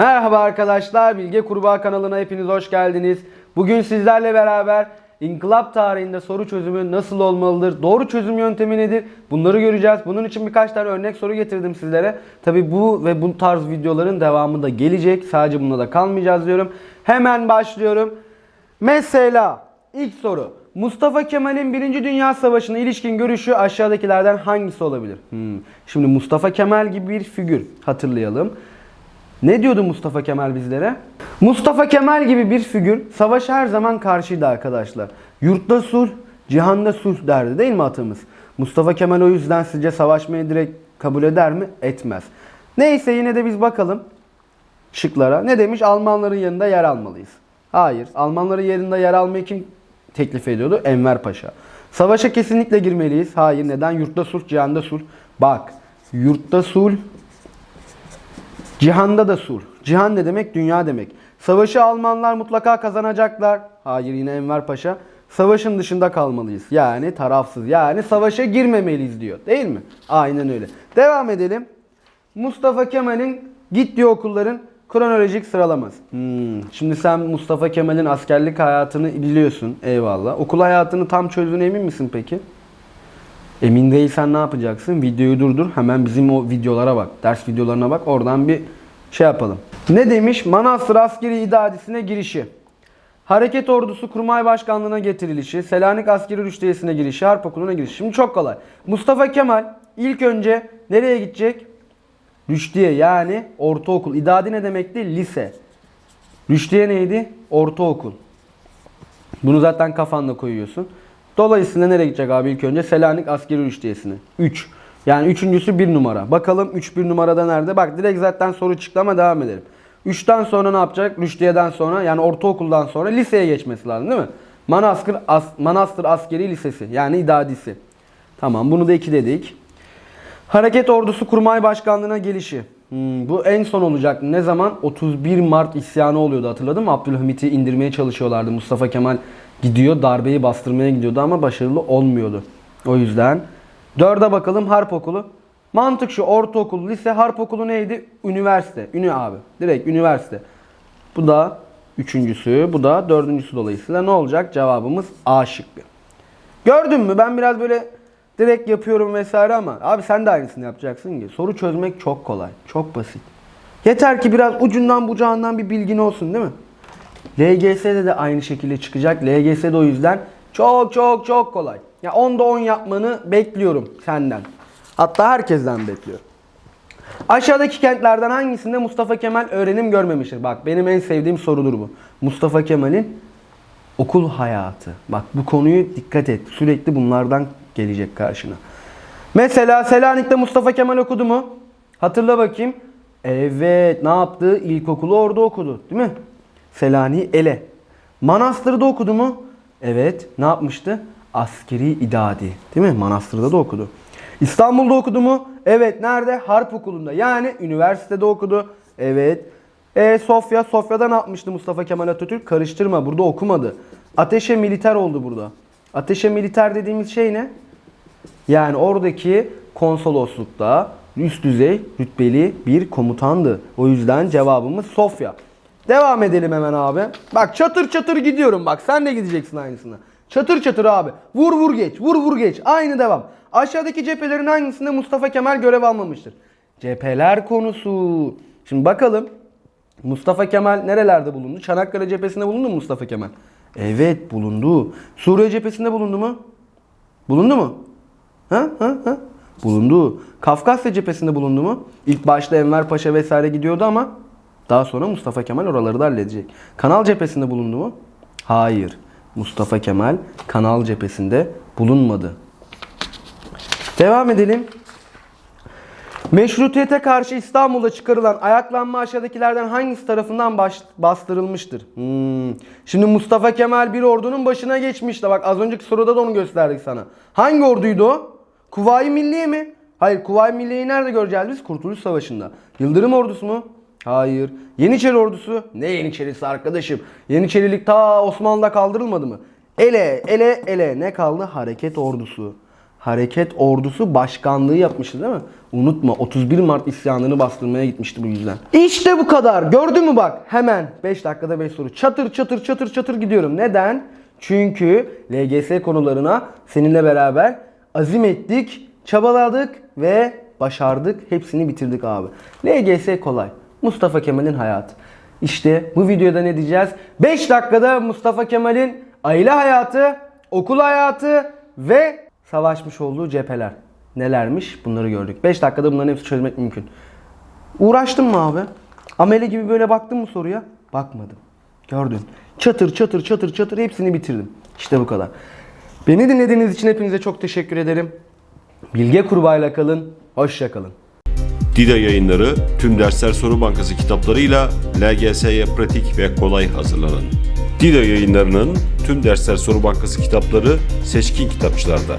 Merhaba arkadaşlar, Bilge Kurbağa kanalına hepiniz hoş geldiniz. Bugün sizlerle beraber İnkılap tarihinde soru çözümü nasıl olmalıdır? Doğru çözüm yöntemi nedir? Bunları göreceğiz. Bunun için birkaç tane örnek soru getirdim sizlere. Tabi bu ve bu tarz videoların devamı da gelecek. Sadece bununla da kalmayacağız diyorum. Hemen başlıyorum. Mesela ilk soru. Mustafa Kemal'in 1. Dünya Savaşı'na ilişkin görüşü aşağıdakilerden hangisi olabilir? Hmm. Şimdi Mustafa Kemal gibi bir figür hatırlayalım. Ne diyordu Mustafa Kemal bizlere? Mustafa Kemal gibi bir figür savaşa her zaman karşıydı arkadaşlar. Yurtta sulh, cihanda sulh derdi değil mi atımız? Mustafa Kemal o yüzden sizce savaşmayı direkt kabul eder mi? Etmez. Neyse yine de biz bakalım şıklara. Ne demiş? Almanların yanında yer almalıyız. Hayır. Almanların yerinde yer almayı kim teklif ediyordu? Enver Paşa. Savaşa kesinlikle girmeliyiz. Hayır. Neden? Yurtta sulh, cihanda sulh. Bak. Yurtta sulh, Cihanda da sulh. Cihan ne demek? Dünya demek. Savaşı Almanlar mutlaka kazanacaklar. Hayır yine Enver Paşa. Savaşın dışında kalmalıyız. Yani tarafsız. Yani savaşa girmemeliyiz diyor. Değil mi? Aynen öyle. Devam edelim. Mustafa Kemal'in gittiği okulların kronolojik sıralaması. Hmm. Şimdi sen Mustafa Kemal'in askerlik hayatını biliyorsun. Eyvallah. Okul hayatını tam çözdüğüne emin misin peki? Emin değilsen ne yapacaksın? Videoyu durdur. Hemen bizim o videolara bak. Ders videolarına bak. Oradan bir şey yapalım. Ne demiş? Manastır askeri idadisine girişi. Hareket ordusu kurmay başkanlığına getirilişi. Selanik askeri rüştiyesine girişi. Harp okuluna girişi. Şimdi çok kolay. Mustafa Kemal ilk önce nereye gidecek? Rüştiye yani ortaokul. İdadi ne demekti? Lise. Rüştiye neydi? Ortaokul. Bunu zaten kafanda koyuyorsun. Dolayısıyla nereye gidecek abi ilk önce? Selanik askeri rüştiyesine. 3. Yani üçüncüsü 1 numara. Bakalım 3 1 numarada nerede? Bak direkt zaten soru çıktı ama devam edelim. 3'ten sonra ne yapacak? Rüştiye'den sonra yani ortaokuldan sonra liseye geçmesi lazım değil mi? Manastır, As Manastır Askeri Lisesi yani idadisi. Tamam bunu da 2 dedik. Hareket Ordusu Kurmay Başkanlığı'na gelişi. Hmm, bu en son olacak. Ne zaman? 31 Mart isyanı oluyordu hatırladın mı? Abdülhamit'i indirmeye çalışıyorlardı. Mustafa Kemal gidiyor darbeyi bastırmaya gidiyordu ama başarılı olmuyordu. O yüzden. Dörde bakalım Harp Okulu. Mantık şu ortaokul, lise, harp okulu neydi? Üniversite. Ünü abi. Direkt üniversite. Bu da üçüncüsü, bu da dördüncüsü dolayısıyla ne olacak? Cevabımız A şıkkı. Gördün mü? Ben biraz böyle direkt yapıyorum vesaire ama abi sen de aynısını yapacaksın ki. Soru çözmek çok kolay. Çok basit. Yeter ki biraz ucundan bucağından bir bilgin olsun değil mi? LGS'de de aynı şekilde çıkacak. LGS'de o yüzden çok çok çok kolay. Ya 10'da 10 yapmanı bekliyorum senden. Hatta herkesten bekliyorum. Aşağıdaki kentlerden hangisinde Mustafa Kemal öğrenim görmemiştir? Bak benim en sevdiğim sorudur bu. Mustafa Kemal'in okul hayatı. Bak bu konuyu dikkat et. Sürekli bunlardan gelecek karşına. Mesela Selanik'te Mustafa Kemal okudu mu? Hatırla bakayım. Evet ne yaptı? İlkokulu orada okudu değil mi? Selanik'i ele. Manastır'da okudu mu? Evet ne yapmıştı? Askeri idadi değil mi? Manastır'da da okudu. İstanbul'da okudu mu? Evet nerede? Harp okulunda yani üniversitede okudu. Evet. E Sofya, Sofya'da ne yapmıştı Mustafa Kemal Atatürk? Karıştırma burada okumadı. Ateşe militer oldu burada. Ateşe militer dediğimiz şey ne? Yani oradaki konsoloslukta üst düzey rütbeli bir komutandı. O yüzden cevabımız Sofya. Devam edelim hemen abi. Bak çatır çatır gidiyorum bak sen de gideceksin aynısına. Çatır çatır abi. Vur vur geç. Vur vur geç. Aynı devam. Aşağıdaki cephelerin hangisinde Mustafa Kemal görev almamıştır? Cepheler konusu. Şimdi bakalım. Mustafa Kemal nerelerde bulundu? Çanakkale cephesinde bulundu mu Mustafa Kemal? Evet bulundu. Suriye cephesinde bulundu mu? Bulundu mu? Ha ha ha. Bulundu. Kafkasya cephesinde bulundu mu? İlk başta Enver Paşa vesaire gidiyordu ama daha sonra Mustafa Kemal oraları da halledecek. Kanal cephesinde bulundu mu? Hayır. Mustafa Kemal Kanal cephesinde bulunmadı. Devam edelim. Meşrutiyete karşı İstanbul'da çıkarılan ayaklanma aşağıdakilerden hangisi tarafından baş, bastırılmıştır? Hmm. Şimdi Mustafa Kemal bir ordunun başına geçmişti. Bak az önceki soruda da onu gösterdik sana. Hangi orduydu o? Kuvayi Milliye mi? Hayır Kuvayi Milliye'yi nerede göreceğiz biz? Kurtuluş Savaşı'nda. Yıldırım ordusu mu? Hayır. Yeniçeri ordusu? Ne Yeniçerisi arkadaşım? Yeniçerilik ta Osmanlı'da kaldırılmadı mı? Ele, ele, ele. Ne kaldı? Hareket ordusu. Hareket Ordusu Başkanlığı yapmıştı değil mi? Unutma 31 Mart isyanını bastırmaya gitmişti bu yüzden. İşte bu kadar. Gördün mü bak? Hemen 5 dakikada 5 soru. Çatır çatır çatır çatır gidiyorum. Neden? Çünkü LGS konularına seninle beraber azim ettik, çabaladık ve başardık. Hepsini bitirdik abi. LGS kolay. Mustafa Kemal'in hayatı. İşte bu videoda ne diyeceğiz? 5 dakikada Mustafa Kemal'in aile hayatı, okul hayatı ve savaşmış olduğu cepheler. Nelermiş bunları gördük. 5 dakikada bunların hepsini çözmek mümkün. Uğraştın mı abi? Amele gibi böyle baktın mı soruya? Bakmadım. Gördün. Çatır çatır çatır çatır hepsini bitirdim. İşte bu kadar. Beni dinlediğiniz için hepinize çok teşekkür ederim. Bilge Kurbağa'yla kalın. Hoşça kalın. Dida yayınları tüm dersler soru bankası kitaplarıyla LGS'ye pratik ve kolay hazırlanın. Dida yayınlarının tüm dersler soru bankası kitapları seçkin kitapçılarda.